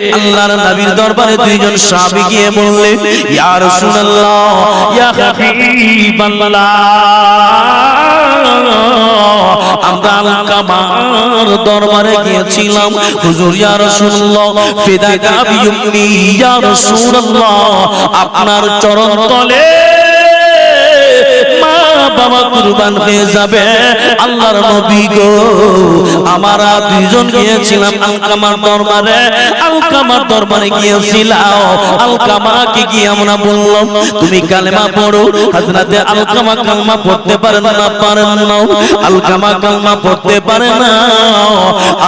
আল্লাহর নবীর দরবারে দুইজন সাহাবী গিয়ে বললেন ইয়া রাসূলুল্লাহ, ইয়া হাবিবাল্লাহ। আমরা আলকামার দরবারে গিয়েছিলাম। হুজুর, ইয়া রাসূলুল্লাহ, ফিদা বিউম্মি ইয়া রাসূলুল্লাহ। আপনার চরণ তলে বাবা কুরবান হয়ে যাবে। আল্লাহর নবী গো, আমরা দুইজন গিয়েছিলাম আলকামার দরবারে। আলকামার দরবারে গিয়েছিলাম। আলকামাকে গিয়ে আমরা বললাম, তুমি কালেমা পড়ো, হযরতে আলকামা কালমা পড়তে পারেন না পারেন না। আলকামা কালমা পড়তে পারে না।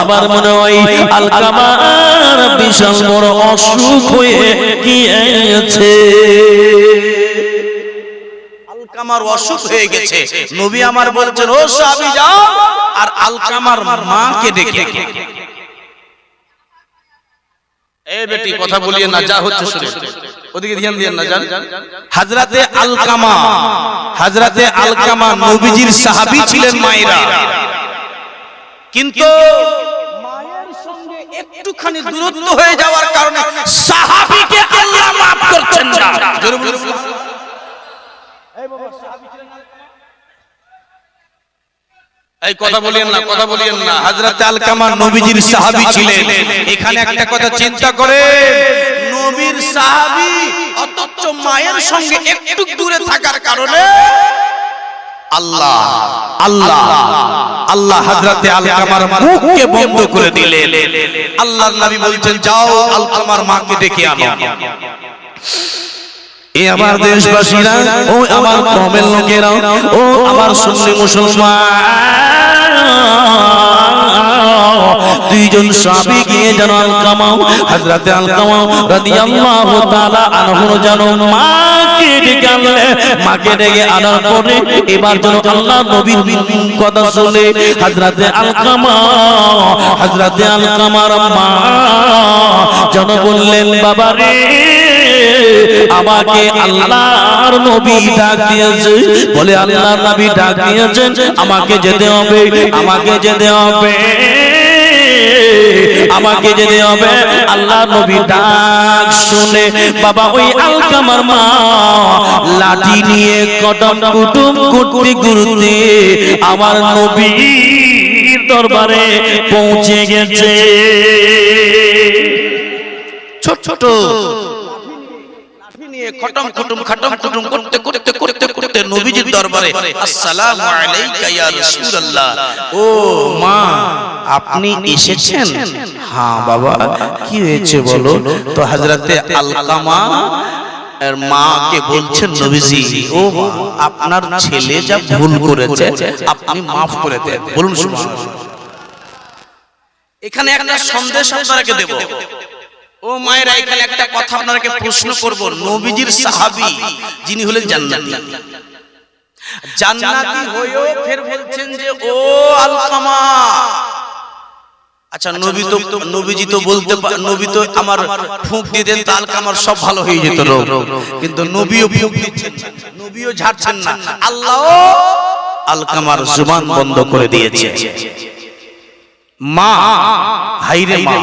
আবার মনে হয় আলকামার বিশাল বড় অসুখ হয়ে গিয়েছে। আলকামার অসুখ হয়ে গেছে। নবী আমার বলছেন ও সাহাবী যাও আর আলকামার মাকে ডেকে এই বেটি কথা বলিয়ে না যা হচ্ছে শুনে। ওদিকে ধ্যান না জান হাজরাতে আলকামা। হাজরাতে আলকামা নবীজির সাহাবী ছিলেন মায়েরা। কিন্তু মায়ের সঙ্গে একটুখানি দূরত্ব হয়ে যাওয়ার কারণে সাহাবীকে আল্লাহ মাফ করছেন না জোরে বলুন এই কথা বলিয়েন না কথা বলিয়েন না। হযরত আলকামা নবীজির সাহাবী ছিলেন। এখানে একটা কথা চিন্তা করে নবীর সাহাবী অথচ মায়ের সঙ্গে একটু দূরে থাকার কারণে আল্লাহ আল্লাহ আল্লাহ হযরতে আলকামার মুখকে বন্ধ করে দিলেন। আল্লাহর নবী বলছেন যাও আলকামার মাকে ডেকে আনো। এ আমার দেশবাসীরা ও আমার কমের লোকেরা ও আমার সুন্নি মুসলমান। দুইজন সাহাবী গিয়ে যেন আলকামাও হযরতে আলকামাও রাদিয়াল্লাহু তাআলা আনহুর যেন মাকে ডেকে আনলে মাকে ডেকে আনার পরে এবার যেন আল্লাহ নবীর কথা শুনে হযরতে আলকামা হযরতে আলকামার মা যেন বললেন বাবা রে আমাকে আল্লাহর নবী ডাক দিয়েছে। বলে আল্লাহর নবী ডাক দিয়েছেন, আমাকে যেতে হবে, আমাকে যেতে হবে। আমাকে যেতে হবে। আল্লাহ নবী ডাক শুনে, বাবা ওই আলকামার মা লাঠি নিয়ে কদম কুটুম কুটতে গুরুতে আমার নবীর দরবারে পৌঁছে গেছে। ছোট ছোট খটম খুটুম খটম খুটুম করতে করতে করতে করতে নবীজির দরবারে আসসালামু আলাইকা ইয়া রাসূলুল্লাহ। ও মা আপনি এসেছেন? হ্যাঁ বাবা কি হয়েছে বলো? তো হযরতে আলকামা মাকে বলছেন নবীজি ও আপনার ছেলে যা ভুল করেছে আপনি মাফ করে দেন। বলুন এখানে একটা সন্দেশ আপনাকে দেব। ও একটা কথা আপনাকে প্রশ্ন করব। নবীজির যিনি হলেন ও আলকামা। আচ্ছা নবী তো, নবীজি তো নবী তো আমার ফুঁক দিতেন, তো আলকামার সব ভালো হয়ে যেত কিন্তু নবীও ফুঁক দিচ্ছেন নবীও ঝাড়ছেন না। আল্লাহ আলকামার জুবান বন্ধ করে দিয়েছে। মা হাইরে মা।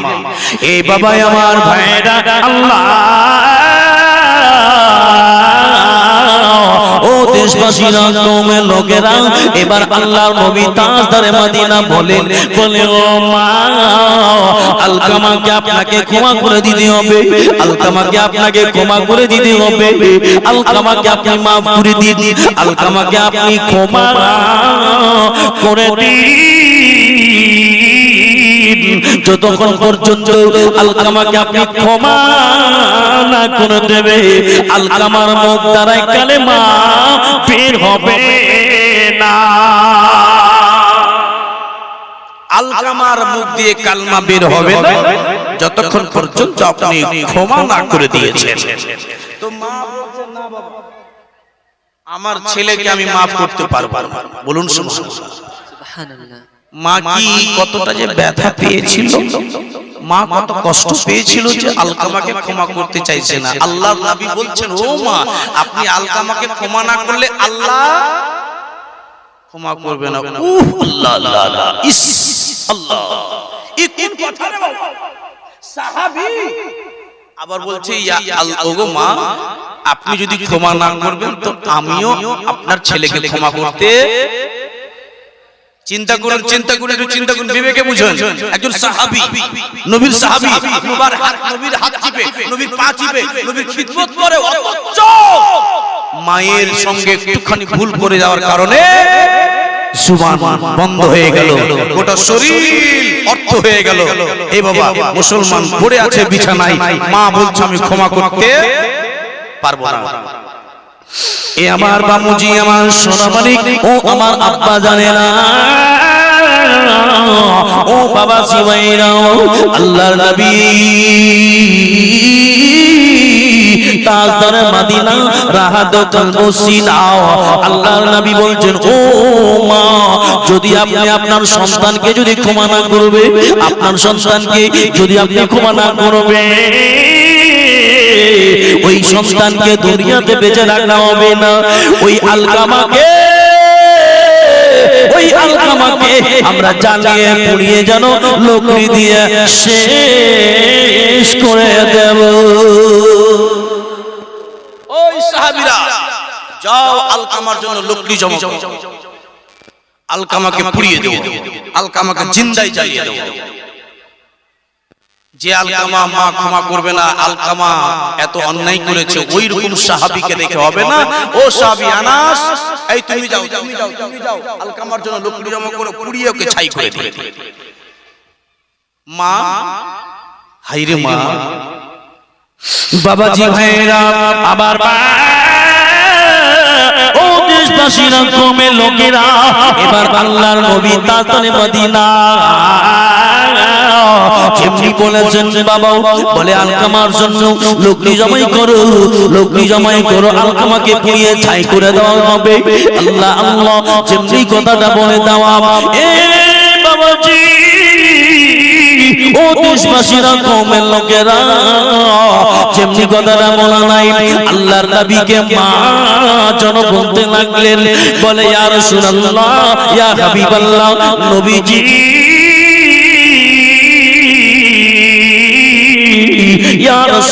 এ বাবা আমার ভাইরা আল্লাহ। দেশবাসীরা কৌমের লোকেরা এবার আল্লাহর নবী তাজদারে মদিনা বলেন বলে, ও মা আলকামাকে আপনাকে ক্ষমা করে দিতে হবে আলকামাকে আপনাকে ক্ষমা করে দিতে হবে আলকামাকে আপনি মাফ করে দিন আলকামাকে আপনি ক্ষমা করে দিন। যতক্ষণ পর্যন্ত আলকামাকে আপনি ক্ষমা না করে দেবে আলকামার মুখ দ্বারাই কালেমা বের হবে না। আলকামার মুখ দিয়ে কালমা বের হবে না। যতক্ষণ পর্যন্ত আপনি ক্ষমা না করে দিয়েছেন। তো মা বলছে, "না বাবা, আমার ছেলেকে আমি মাফ করতে পারব না। বলুন সুবহানাল্লাহ। মা কি কতটা যে ব্যথা পেয়েছিল? মা কত কষ্ট পেয়েছিল যে আলকামাকে ক্ষমা করতে চাইছে না। আল্লাহ নবী বলছেন, ও মা, আপনি আলকামাকে ক্ষমা না করলে আল্লাহ ক্ষমা করবে না। আল্লাহ আল্লাহ আল্লাহ, ইস, আল্লাহ। কথা? সাহাবী আবার বলছে ওগো মা, আপনি যদি ক্ষমা না করবেন, তো আমিও আপনার ছেলেকে ক্ষমা করতে চিন্তা করুন চিন্তা করুন একটু চিন্তা করুন বিবেকে বুঝুন। একজন সাহাবী নবীর সাহাবী নবীর হাত নবীর হাত চিপে নবীর পা চিপে নবীর খিদমত করে অথচ মায়ের সঙ্গে একটুখানি ভুল করে যাওয়ার কারণে সুবান বন্ধ হয়ে গেল। গোটা শরীর অর্থ হয়ে গেল। এই বাবা মুসলমান পড়ে আছে বিছানায়। মা বলছে আমি ক্ষমা করতে পারব না। এ আমার বামুজি আমার সোনা মালিক ও আমার আব্বা জানে না ও বাবা শিবাইরা আল্লাহর নবী। তাজদার মাদিনা রাহাত কলবসিনাও আল্লাহর নবী বলছেন, ও মা, যদি আপনি আপনার সন্তানকে যদি ক্ষমা না করবে, আপনার সন্তানকে যদি আপনি ক্ষমা না করবে ওই সন্তানকে দুনিয়াতে বেঁচে রাখা হবে না। ওই আলকামাকে ওই আলকামাকে আমরা জ্বালিয়ে পুড়িয়ে যেন লোকরি দিয়ে শেষ করে দেব। ওই সাহাবীরা, যাও আলকামার জন্য লোকলি জমা। আলকামাকে পুড়িয়ে দেবো। আলকামাকে জিন্দাই জ্বালিয়ে দেবো। যে আলকামা মা ক্ষমা করবে না আলকামা এত অন্যায় করেছে ওই রকম সাহাবীকে দেখে হবে না? ও সাহাবী আনাস এই তুমি যাও তুমি যাও তুমি যাও আলকামার জন্য লোকলি জমা করে পুড়িয়ে ওকে ছাই করে দিলে মা হাইরে মা বাবাজি ভাইরা আবার ও দেশবাসীরা কমে লোকেরা, এবার বাংলার নবী তাতনে মদিনা। জমাই করো লোকনি জমাই করো আলকামাকে পুড়িয়ে ছাই করে দেওয়া হবে। আল্লাহ কথাটা বলে দেওয়া। এ বাবাজি! ও দেশবাসীরা কমের লোকেরা, যেমনি কথাটা বলা নাই, আল্লাহর নবীকে মা জন বলতে লাগলেন, বলে, ইয়া রাসূলুল্লাহ, ইয়া হাবিবাল্লাহ, নবীজি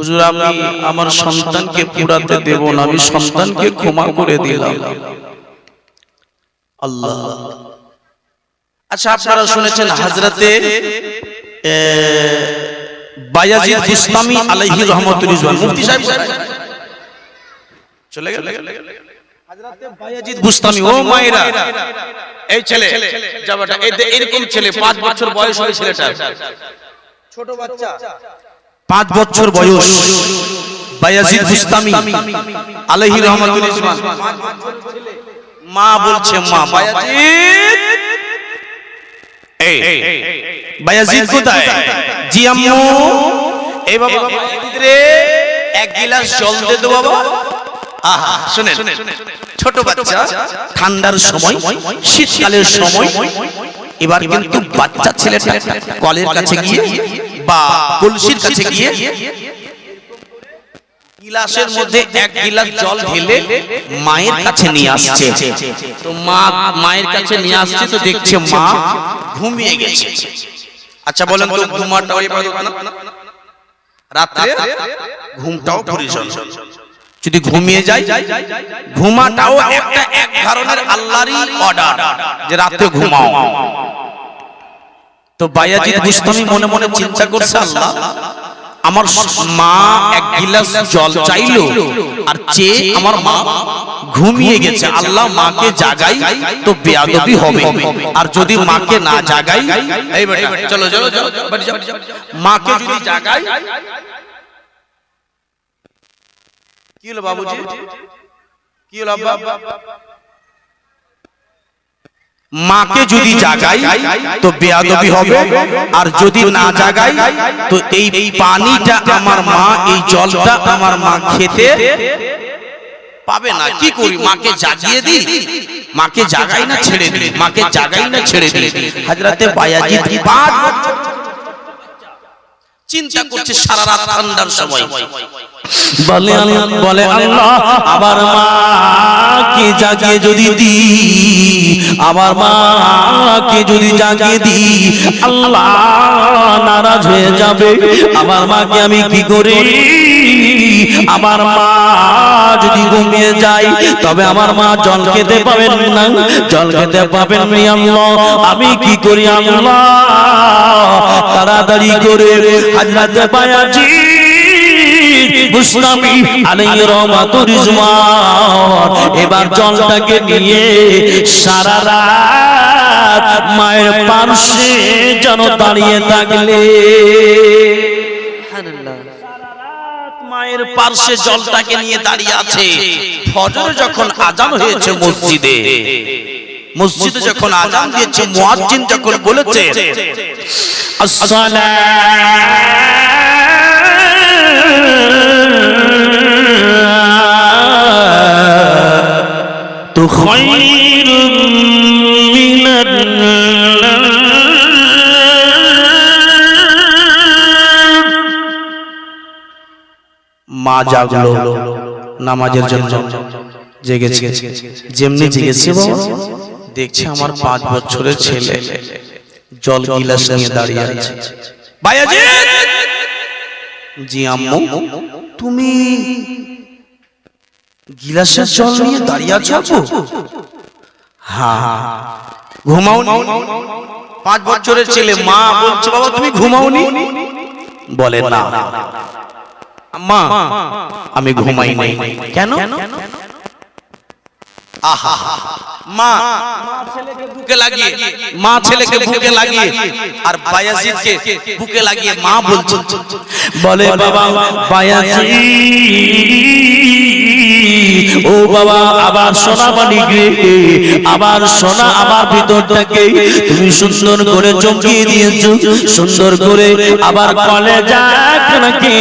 হুজুর, আমি আমার সন্তানকে পুরাতে দেব না, আমি সন্তানকে ক্ষমা করে দিলাম। আল্লাহ। আচ্ছা আপনারা শুনেছেন হাজরাতে বায়াজিদ বুস্তামি আলাইহি রহমাতুল্লাহ মুফতি সাহেব চলে গেল। হাজরাতে বায়াজিদ ও মায়েরা, এই ছেলে, যাবাটা এরকম ছেলে, পাঁচ বছর বয়স হয় ছেলেটা পাঁচ বছর বয়স বায়াজিদ বুস্তামি আলাইহি রহমাতুল্লাহ মা বলছে মা বায়াজিদ এই বায়াজিদ কোথায়? জি আম্মু এই বাবা রে এক গিলাস জল দে দো বাবা। আহা শুনেন ছোট বাচ্চা ঠান্ডার সময় শীতকালের সময়। এবার কিন্তু বাচ্চা ছেলেটা কলের কাছে গিয়ে বা কলসির কাছে গিয়ে গিলাসের মধ্যে এক গিলাস জল ঢেলে মায়ের কাছে নিয়ে আসছে। তো মা মায়ের কাছে নিয়ে আসছে তো দেখছে মা ঘুমিয়ে গেছে। আচ্ছা বলেন তো এবার রাত্রে ঘুমটাও প্রয়োজন যদি ঘুমিয়ে যায় ঘুমাটাও একটা এক ধরনের আল্লাহরই অর্ডার যে রাতে ঘুমাও। তো বায়াজিদ বুস্তামি মনে মনে চিন্তা করছে আল্লাহ আমার মা এক গিলাস জল চাইলো আর চেয়ে আমার মা ঘুমিয়ে গেছে। আল্লাহ মাকে জাগাই তো বেয়াদবি হবে। আর যদি মাকে না জাগাই এই বেটা চলো চলো চলো বাড়ি যাও, মাকে যদি জাগাই কি হলো বাবুজি? কি হলো আব্বা? মাকে যদি জাগাই তো বেয়াদবি হবে। আর যদি না জাগাই তো এই পানিটা আমার মা এই জলটা আমার মা খেতে পাবে না। কি করি? মাকে জাগিয়ে দিই? মাকে জাগাই না ছেড়ে দিই। মাকে জাগাই না ছেড়ে দিই। হাজরাতে বায়াজিদ বছর চিন্তা করছে সারা রাত ঠান্ডার সময় বলে আল্লাহ বলে আল্লাহ আবার মা। কে জাগিয়ে যদি দি আবার মা কে যদি জাগিয়ে দি, আল্লাহ নারাজ হয়ে যাবে। আমার মাকে আমি কি করি? আমার মা যদি ঘুমিয়ে যায়, তবে আমার মা জল খেতে পাবেন না। জল খেতে পাবেন আমি কি করি আল্লাহ? তাড়াতাড়ি করে হাজরাতে বায়াজি মুসলামি আলাইহি রহমাতুর রিজওয়ান। এবার জলটাকে নিয়ে সারা রাত মায়ের পার্শ্বে যেন দাঁড়িয়ে থাকলে। মায়ের পার্শ্বে জলটাকে নিয়ে দাঁড়িয়ে আছে। ফজর যখন আজান হয়েছে মসজিদে মসজিদে যখন আজান দিয়েছে মুয়াজ্জিন যখন বলেছে তো خير من মা জাগলো নামাজের জন্য জেগেছে যেমনি জেগেছে বাবা, দেখছে আমার পাঁচ বছরের ছেলে জল গিলাস নিয়ে দাঁড়িয়ে আছে বায়াজি জি আম্মু তুমি গিলাসের জল নিয়ে দাঁড়িয়ে আছো হ্যাঁ ঘুমাও পাঁচ বছরের ছেলে মা বলছে বাবা তুমি ঘুমাওনি? বলে না। মা আমি ঘুমাই নাই। কেন? আহা মা ছেলেকে বুকে লাগিয়ে মা ছেলেকে বুকে লাগিয়ে আর বায়াজিদকে বুকে লাগিয়ে মা বলছে বলে বাবা বায়াজি ও বাবা, আবার সোনা গে আবার সোনা আমার ভিতরটাকে তুমি সুন্দর করে চমকিয়ে দিয়েছ, সুন্দর করে আবার কলে যাক নাকি?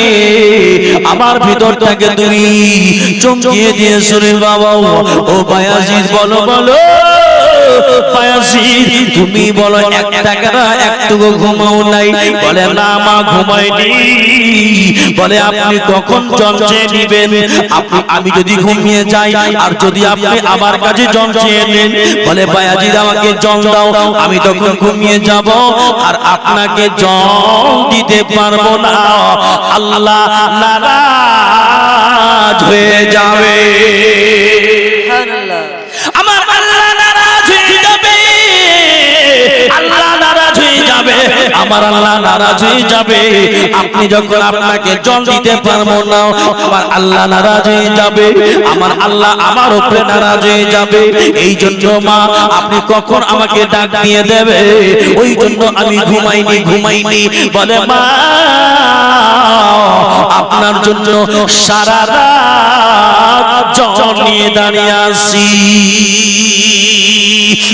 আমার ভিতরটাকে তুমি চমকিয়ে দিয়েছ রে বাবা ও বায়াজিদ বলো বলো। তুমি বলো এক টাকা একটুকু ঘুমাও নাই। বলে, না মা, ঘুমাইনি। বলে, আপনি কখন জল নিবেন? আমি যদি ঘুমিয়ে যাই, আর যদি আপনি আমার কাছে জল চেয়ে নেন। বলে বায়াজিদ আমাকে জল দাও, আমি তখন ঘুমিয়ে যাব, আর আপনাকে জল দিতে পারব না। আল্লাহ নারাজ হয়ে যাবে। আমার আল্লাহ নারাজ হয়ে যাবে। আপনি যখন আপনাকে জল দিতে পারব না, আমার আল্লাহ নারাজ হয়ে যাবে। আমার আল্লাহ আমার উপরে নারাজ হয়ে যাবে। এই জন্য মা, আপনি কখন আমাকে ডাক দিয়ে দেবে? ওই জন্য আমি ঘুমাইনি ঘুমাইনি। বলে, মা, আপনার জন্য সারা রাত জল নিয়ে দাঁড়িয়ে আসি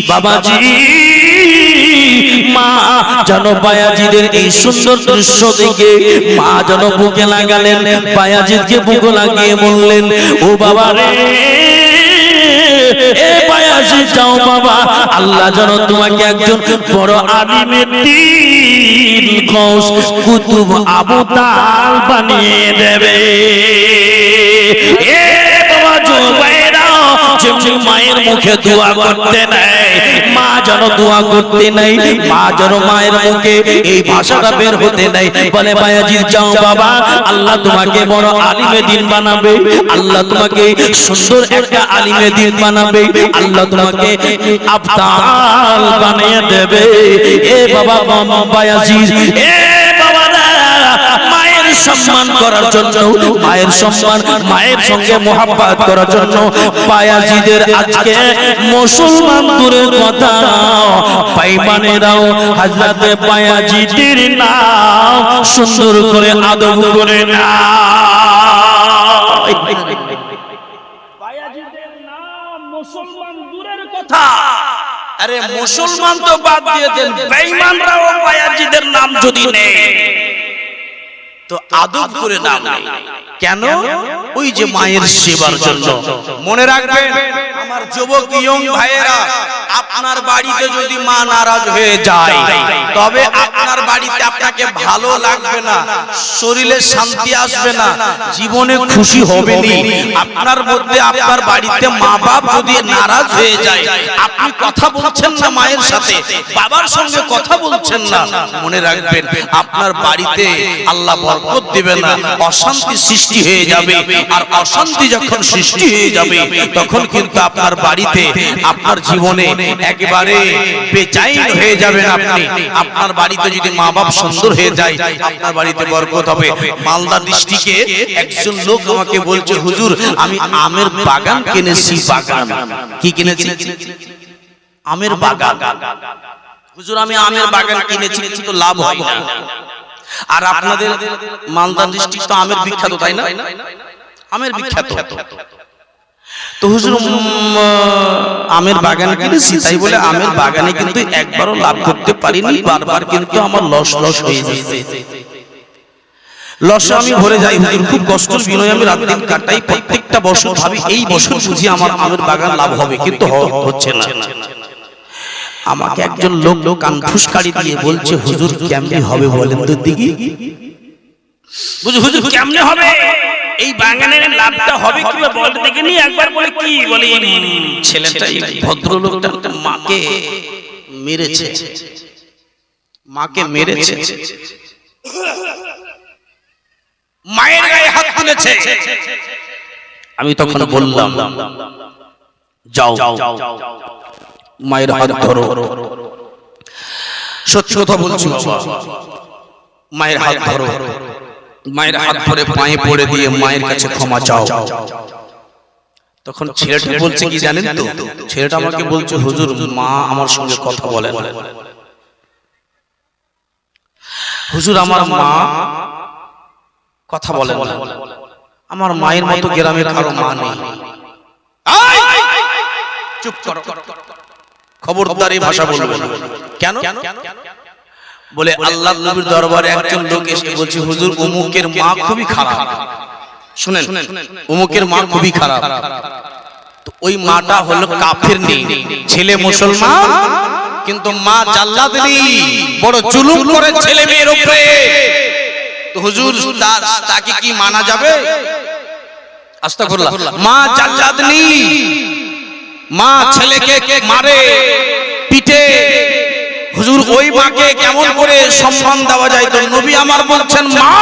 বাবাজি মা, যেন বায়াজিদের এই সুন্দর দৃশ্য দেখে মা যেন বুকে লাগালেন, বায়াজিদকে বুকে লাগিয়ে বললেন, ও বাবা রে, এ বায়াজিদ যাও বাবা, আল্লাহ যেন তোমাকে একজন বড় আলিমের দিন কৌস কুতুব আবু তাল বানিয়ে দেবে। এ বাবা যেমনি মায়ের মুখে দোয়া করতে মা যেন দোয়া করতে নাই, মা যেন মায়ের মুখে এই ভাষাটা বের হতে নাই। বলে, মায়াজির, যাও বাবা, আল্লাহ তোমাকে বড় আলিমে দিন বানাবে, আল্লাহ তোমাকে সুন্দর একটা আলিমে দিন বানাবে, আল্লাহ তোমাকে আফতাল বানিয়ে দেবে। এ বাবা বায়াজিদ এ সম্মান করার জন্য মায়ের সম্মান মায়ের সঙ্গে মোহাব্বত করার জন্য পায়াজিদের আজকে মুসলমান দূরের কথা। পাইমানেরাও হাজরাতে পায়াজিদের নাম সুন্দর করে আদব করে না। মুসলমান দূরের কথা। আরে মুসলমান তো বাদ দিয়ে দেন বেঈমানরাও বায়াজিদের নাম যদি নেই তো আদব করে নাম নেই। কেন? ওই যে মায়ের সেবার জন্য। মনে রাখবেন আমার যুবক ইয়ং ভাইয়েরা আপনার বাড়িতে যদি মা নারাজ হয়ে যায় তবে আপনার বাড়িতে আপনাকে ভালো লাগবে না শরীরে শান্তি আসবে না জীবনে খুশি হবে নি আপনার মধ্যে আপনার বাড়িতে মা বাপ যদি নারাজ হয়ে যায় আপনি কথা বলছেন না মায়ের সাথে বাবার সঙ্গে কথা বলছেন না। মনে রাখবেন আপনার বাড়িতে আল্লাহ বরকত দেবে না অশান্তি সৃষ্টি হয়ে যাবে। আর অশান্তি যখন সৃষ্টি হয়ে যাবে, তখন কিন্তু আপনার বাড়িতে, আপনার জীবনে একেবারে বেচাইন হয়ে যাবেন আপনি। আপনার বাড়িতে যদি মা বাপ সুন্দর হয়ে যায়, আপনার বাড়িতে বরকত হবে। মালদা ডিস্ট্রিক্টে একজন লোক আমাকে বলছে, হুজুর, আমি আমের বাগান কিনেছি। বাগান। কি কিনেছি? আমের বাগান। হুজুর, আমি আমের বাগান কিনেছি, কিন্তু লাভ হয় না। আর আপনাদের মালদা ডিস্ট্রিক্ট তো আমের বিখ্যাত, তাই না? আমের বিখ্যাত। তো হুজুর আমের বাগান কিনেছি তাই বলে আমের বাগানে কিন্তু একবারও লাভ করতে পারিনি, বারবার কিন্তু আমার লস লস হয়ে যাচ্ছে লসে আমি ভরে যাই, হুজুর, খুব কষ্টের বিনয় আমি রাত দিন কাটাই, প্রত্যেকটা বছর ভাবি, এই বছর বুঝি আমার আমের বাগান লাভ হবে, কিন্তু হচ্ছে না। আমাকে একজন লোক লোক কান ফুসকারি দিয়ে বলছে হুজুর কেমনে হবে বলেন তো দিদি বুঝু হুজুর কেমনে হবে এই বাগানের লাভটা হবে কি বলতে দেখে নি একবার বলে কি বলে ছেলেটা এই ভদ্রলোকটা মাকে মেরেছে মাকে মেরেছে মায়ের গায়ে হাত তুলেছে আমি তখন বললাম যাও মায়ের হাত ধরো। সত্যি কথা বলছি। মায়ের হাত ধরো। মায়ের হাত ধরে পায়ে পড়ে দিয়ে মায়ের কাছে ক্ষমা চাও। তখন ছেলেটা বলছে কি জানেন তো? ছেলেটা আমাকে বলছে হুজুর মা আমার সঙ্গে কথা বলেন হুজুর আমার মা কথা বলেন না। আমার মায়ের মতো গ্রামে কারও মা নেই! চুপ করো। খবরদার এই ভাষা বলবে না। কেন? বলে আল্লাহ নবীর দরবারে একজন লোক এসে বলছে হুজুর অমুকের মা খুবই খারাপ। শুনেন অমুকের মা খুবই খারাপ। তো ওই মাটা হলো কাফের নেই। ছেলে মুসলমান কিন্তু মা জাল্লাদনি বড় জুলুম করে ছেলে মেয়ের উপরে। তো হুজুর তাকে কি মানা যাবে? আস্তাগফিরুল্লাহ। মা জাল্লাদনি মা ছেলেকে মারে, পিটে। হুজুর, ওই মাকে কেমন করে সম্মান দেওয়া যায়? তো নবী আমার বলছেন, মা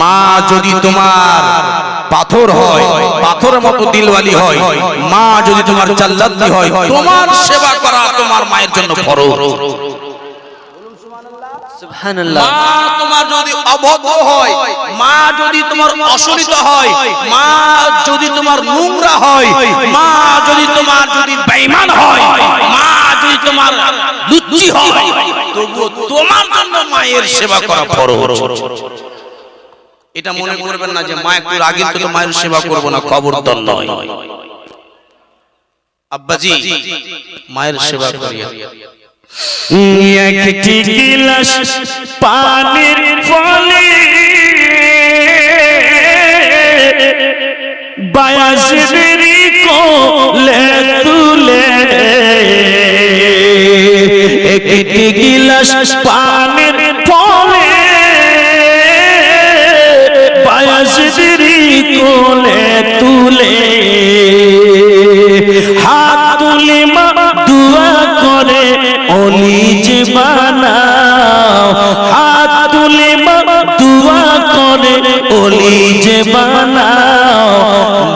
মা যদি তোমার পাথর হয় পাথরের মতো দিলওয়ালি হয়, মা যদি তোমার চাল্লাদি হয়, তোমার সেবা করা তোমার মায়ের জন্য ফরজ। মায়ের সেবা করা এটা মনে করবেন না যে মা একটু রাগের তো মায়ের সেবা করব না নয়। আব্বাজি, মায়ের সেবা করিয়া একটি গিলাস পানির ফলে বায়াসের কোলে তুলে। একটি গিলাস পানির যে বানাও,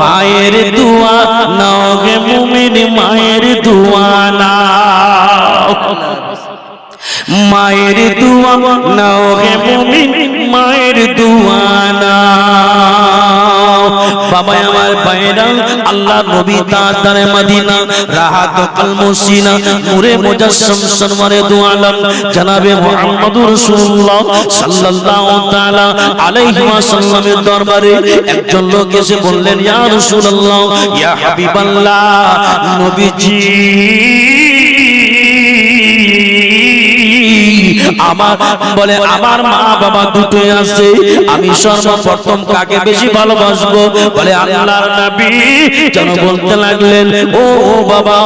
মায়ের দুয়া নাও গে মুমিন, মায়ের দুয়া নাও। মায়ের দুয়া নাও গে মুমিন, মায়ের দুয়া নাও। বাবা আমার বাইরা আল্লাহ নবী তাজদারে মদিনা, রাহাত কাল মুসিনা নূরে মুজাসসাম সরওয়ারে দু আলম, জনাবে মুহাম্মদুর রাসূলুল্লাহ সাল্লাল্লাহু তাআলা আলাইহি ওয়াসাল্লামের দরবারে একজন লোক এসে বললেন, ইয়া রাসূলুল্লাহ, ইয়া হাবিবাল্লাহ, নবীজি। আমার বলে, আমার মা বাবা দুটোই আছে। আমি সর্বপ্রথম কাকে বেশি ভালোবাসবো? বলে, আল্লাহর নবী। যেন বলতে লাগলেন ও বাবা।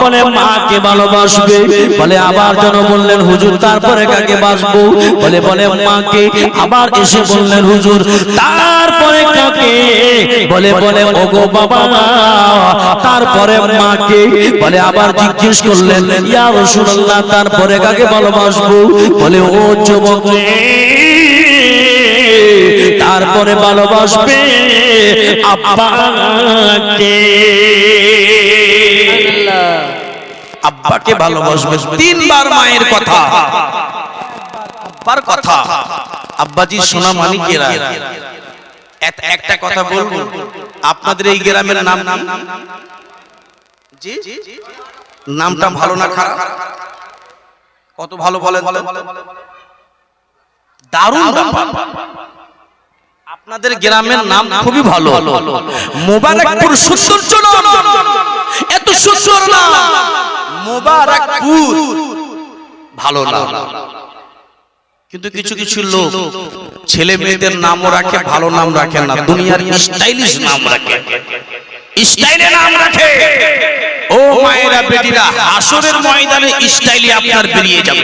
বলে, মাকে ভালোবাসবে। বলে, আবার যেন বললেন, হুজুর, তারপরে কাকে বাসবো? বলে বলে, মাকে। আবার এসে বললেন, হুজুর, তারপরে কাকে? বলে বলে, ওগো বাবা। তারপরে মাকে। বলে, আবার জিজ্ঞেস করলেন, ইয়া রাসূলুল্লাহ, তারপরে কাকে ভালোবাসবো? বলে, ও যুবক তারপরে ভালোবাসবে আব্বাকে আব্বাকে ভালোবাসবে তিনবার মায়ের কথা। আব্বার কথা। আব্বাজি সোনা মানিকেরা একটা কথা বলব, আপনাদের এই গ্রামের নাম নাম নামটা ভালো না খারাপ? কত ভালো বলেন দারুণ আপনাদের গ্রামের নাম খুবই ভালো। মোবারকপুর সৌন্দর্য নাম। এত সুন্দর নাম মোবারকপুর। ভালো নাম কিন্তু কিছু কিছু লোক ছেলে মেয়েদের নামও রাখে ভালো নাম রাখে না। দুনিয়ার স্টাইলিশ নাম রাখে। স্টাইলে নাম রাখে। ও মায়েরা বেটিরা, হাসরের ময়দানে স্টাইলে আপনার বেরিয়ে যাবে।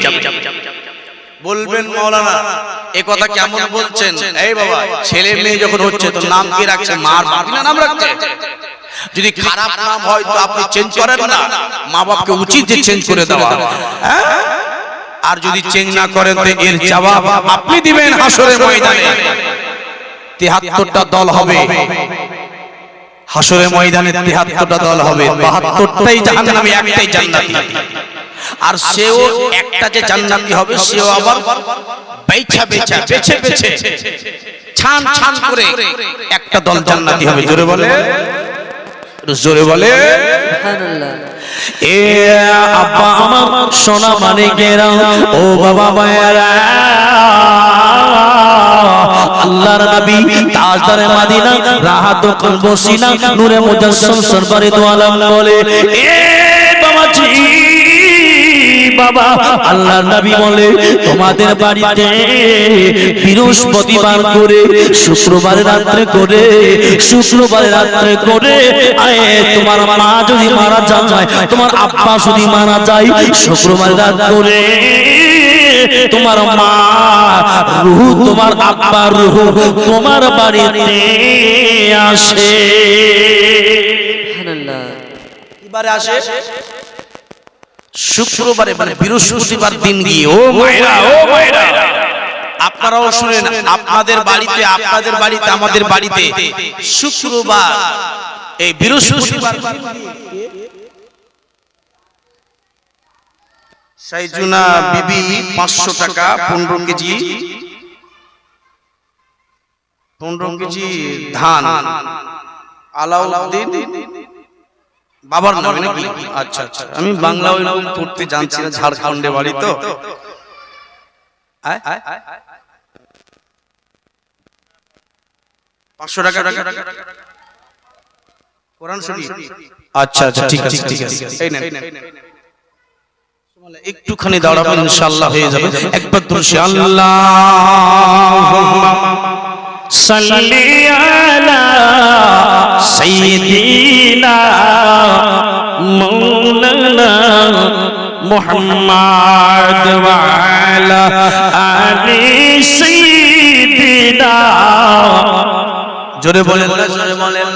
বলবেন মাওলানা এ কথা কেমন বলছেন? এই বাবা, ছেলে মেয়ে যখন হচ্ছে, তো নাম কি রাখছে? মার না নাম রাখছে? যদি খারাপ নাম হয়, তো আপনি চেঞ্জ করেন না। মা বাপকে উচিত যে চেঞ্জ করে দেওয়া। হ্যাঁ? আর যদি চেঞ্জ না করেন, তো এর জবাব আপনি দিবেন হাসরের ময়দানে। তেহাত্তরটা দল হবে। হাসরের ময়দানে তেহাত্তরটা দল হবে, বাহাত্তরটাই জাহান্নামী, একটাই জান্নাতি। আর সেও একটা যে জান্নাতি হবে, সেও আবার বেছা বেছা বেছে বেছে ছান ছান করে একটা দল জান্নাতি হবে। জোরে বলে জোরে বলে। এ আব্বা আমার সোনা মানে গেরা ও বাবা মায়েরা, আল্লাহর নবী তাজদারে মদিনা রাহাত কলবসিনা নূরে মুজাসসাম সরবারে দু আলম বলে, এ বাবা। আল্লাহর নবী বলে, তোমাদের বাড়িতে বৃহস্পতিবার করে, শুক্রবার রাত্রে করে, শুক্রবার রাত্রে করে তোমার মা যদি মারা যায় তোমার আব্বা যদি মারা যায়, শুক্রবার রাত করে, তোমার মা রুহু, তোমার আব্বা রুহু তোমার বাড়িতে আসে। আসে। শুক্রবারে মানে বৃহস্পতিবার দিন গিয়ে, ও মায়েরা ও মায়েরা, আপনারাও শুনেন, আপনাদের বাড়িতে আপনাদের বাড়িতে, আমাদের বাড়িতে শুক্রবার, এই বৃহস্পতিবার সাইজুনা বিবি পাঁচশো টাকা, পনেরো কেজি পনেরো কেজি ধান, আলাউদ্দিন বাবার নামে নাকি আচ্ছা আচ্ছা। আমি বাংলা ওই রকম পড়তে জানছি না ঝাড়খণ্ডে বাড়ি তো। পাঁচশো টাকা টাকা কোরআন শরীফ। আচ্ছা আচ্ছা ঠিক আছে ঠিক আছে। এই নেন। একটুখানি দাঁড়াবেন ইনশাআল্লাহ হয়ে যাবে। একবার দুরুশি আল্লাহ সলিয়ালা সৈদিনা মৌলানা মোহাম্মদ ওয়ালা আলি সৈদিনা জোরে বলেন না জোরে বলেন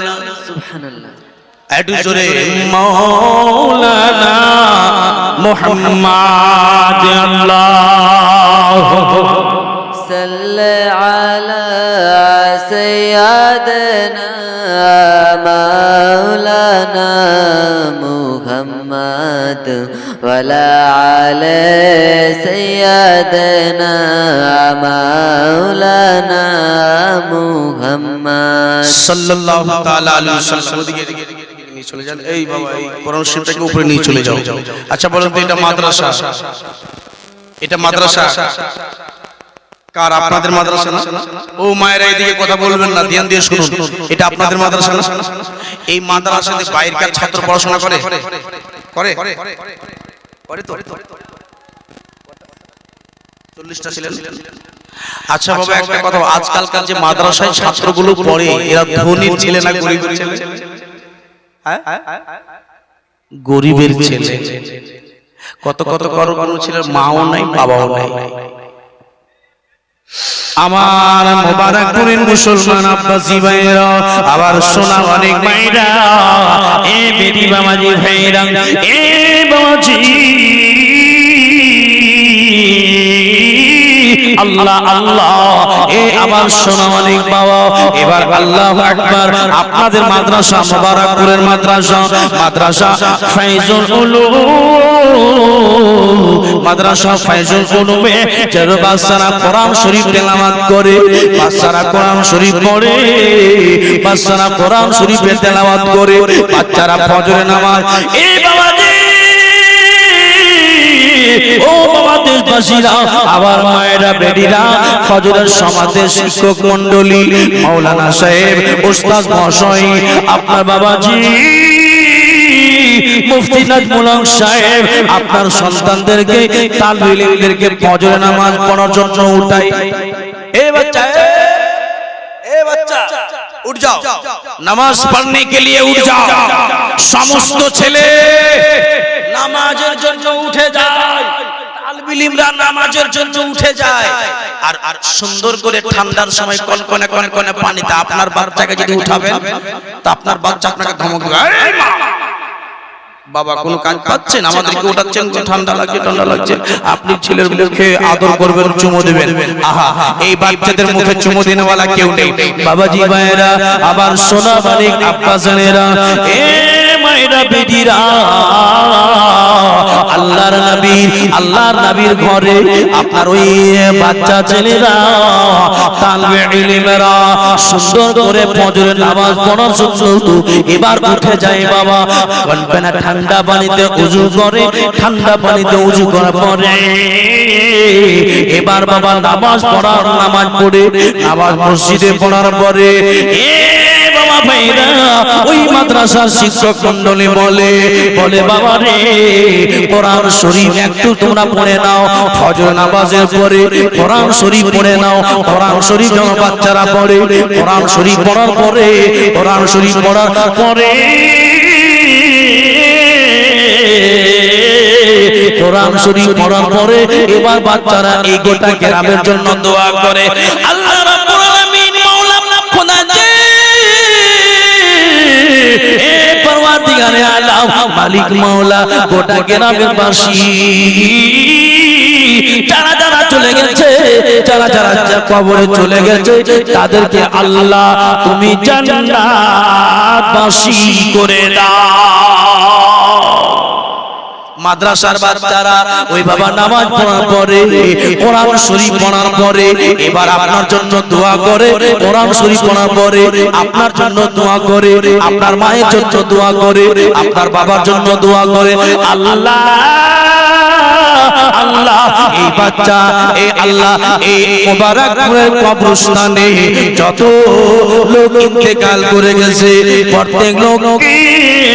মৌলানা মোহাম্মদ আল্লাহ সাল্লাল্লাহু على سيدنا مولانا محمد محمد ولا على سيدنا مولانا محمد সাল্লাল্লাহু তাআলা আলাইহি ওয়াসাল্লাম ওদিকে নিয়ে চলে যান এই বাবা এই কোরআন শরীফটাকে উপরে নিয়ে চলে যাও আচ্ছা বলুন তো এটা মাদ্রাসা এটা মাদ্রাসা কার আপনাদের মাদ্রাসা না? ও মায়েরা এদিকে কথা বলবেন না ধ্যান দিয়ে শুনুন। এটা আপনাদের মাদ্রাসা না? এই মাদ্রাসাতে বাইরেকার ছাত্র পড়াশোনা করে? করে। করে? তো? চল্লিশটা ছিলেন? আচ্ছা বাবা একটা কথা আজকালকার যে মাদ্রাসায় ছাত্রগুলো পড়ে এরা ধনীর ছেলে না গরিবের ছেলে? হ্যাঁ? গরিবের ছেলে। কত কত কর কোন ছেলের মাও নাই বাবাও নাই। আমার মোবারকপুরের মুসলমান আব্বাসী ভাইরা আবার সোনা অনেক মাইরা এ বেটি বাবাজি ভাইরা, এ বাবাজি। আল্লাহ আল্লাহ, এ আমার সোনা অনেক বাবা। এবার আল্লাহ আকবার, আপনাদের মাদ্রাসা, মোবারকপুরের মাদ্রাসা মাদ্রাসা ফাইজুল উলুম। মাদ্রাসা ফাইজুল উলুমে যারা বাচ্চারা কোরআন শরীফ তেলাওয়াত করে, বাচ্চারা কোরআন শরীফ পড়ে, বাচ্চারা কোরআন শরীফে তেলাওয়াত করে, বাচ্চারা ফজরে নামাজ। এ বাবাজি ও বাবা দেশবাসীরা আবার মায়েরা বেডিরা ফজরের সমাজের শিক্ষক মন্ডলী মাওলানা সাহেব ওস্তাদ মহাশয় আপনার বাবাজি আপনার সন্তানদেরকে তালবিলিমদেরকে ফজরের নামাজ পড়ার জন্য উঠাই। এ বাচ্চা এ, বাচ্চা উঠ যাও। নামাজ পড়নে কে উঠ যাও। সমস্ত ছেলে নামাজের জন্য উঠে যায়। আর আর সুন্দর করে ঠান্ডার সময় পানিতে আপনার যদি উঠাবেন, তা আপনার বাবা কোনো কাজ পাচ্ছেন? আমাদেরকে ঠান্ডা লাগছে ঠান্ডা লাগছে? আপনি ছেলের মুখে আদর করবেন, চুমো দেবেন। আহা, এই বাচ্চাদের মুখে চুমো দেনেওয়ালা কেউ নেই। বাবাজি ভাইয়েরা, আবার সোনা মালিক এ আল্লাহর নবী, আল্লাহর নবীর ঘরে আপনার ওই বাচ্চা ছেলেরা সুন্দর করে নামাজ পড়ার জন্য এবার উঠে যায় বাবা কনপেনা ঠান্ডা পানিতে উজু করে, ঠান্ডা পানিতে উজু করার পরে এবার বাবা নামাজ পড়ার নামাজ পড়ে, নামাজ মসজিদে পড়ার পরে এ ভাইরা, ওই মাদ্রাসার শিক্ষক মন্ডলী বলে বলে, বাবা রে, কোরআন শরীফ একটু তোমরা পড়ে নাও, ফজর নামাজের পরে কোরআন শরীফ পড়ে নাও, কোরআন শরীফ যেন বাচ্চারা পড়ে, কোরআন শরীফ পড়ার পরে, কোরআন শরীফ পড়ার পরে, কোরআন শরীফ পড়ার পরে এবার বাচ্চারা এই গোটা গ্রামের জন্য দোয়া করে, আল্লাহ পরওয়ারদিগারে আলাম, মালিক মাওলা, গোটা গ্রামের বাসী। যারা যারা চলে গেছে, যারা যারা কবরে চলে গেছে, তাদেরকে আল্লাহ তুমি জান্নাত বাসী করে দাও। মাদ্রাসার বাচ্চারা ওই বাবা নামাজ পড়ার পরে, কোরআন শরীফ পড়ার পরে, এবার আপনার জন্য দোয়া করে, কোরআন শরীফ পড়ার পরে, আপনার জন্য দোয়া করে, আপনার মায়ের জন্য দোয়া করে, আপনার বাবার জন্য দোয়া করে, আল্লাহ আল্লাহ, এই বাচ্চা, এই আল্লাহ, এই মোবারকপুরের কবরস্থানে যত লোক করে গেছে, প্রত্যেক লোককে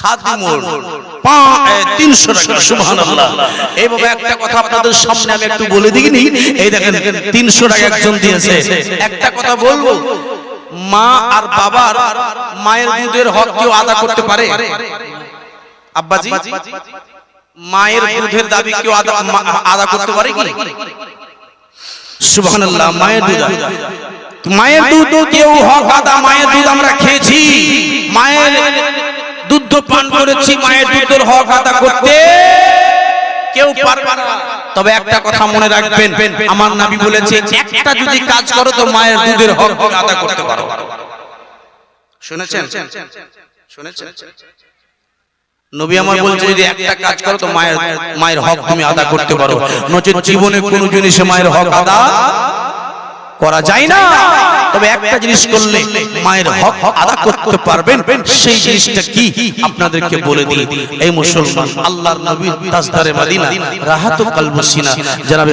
খাদিমুন তিনশো টাকা এইভাবে একটা কথা আপনাদের সামনে আমি একটু বলে দিইনি এই দেখেন তিনশো টাকা একজন দিয়েছে। একটা কথা বলব মা আর বাবার মায়ের দুধের হক কেউ আদা করতে পারে? আব্বাজি মায়ের দুধের দাবি কেউ আদা আদা করতে পারে কি? সুবহানাল্লাহ মায়ের দুধ মায়ের দুধ কেউ হক আদা মায়ের দুধ আমরা খেয়েছি। মায়ের দুধ পান করেছি মায়ের দুধের হক আদা করতে। কেউ পারবে না। তবে একটা কথা মনে রাখবেন আমার নাবি বলেছে একটা যদি কাজ করো তো মায়ের দুধের হক আদা করতে পারো। শুনেছেন? শুনেছেন? নবী আমার বলছে যদি একটা কাজ করো তো মায়ের মায়ের হক তুমি আদা করতে পারো। নচেত জীবনে কোনো জিনিসে মায়ের হক আদা করা যায় না। তবে একটা জিনিস করলে মায়ের হক আদা করতে পারবেন সেই জিনিসটা কি আপনাদেরকে বলে দিই? এই মুসলমান আল্লাহর নবীর তাজদারে মদিনা রাহাতু কালবসিনা জানাবে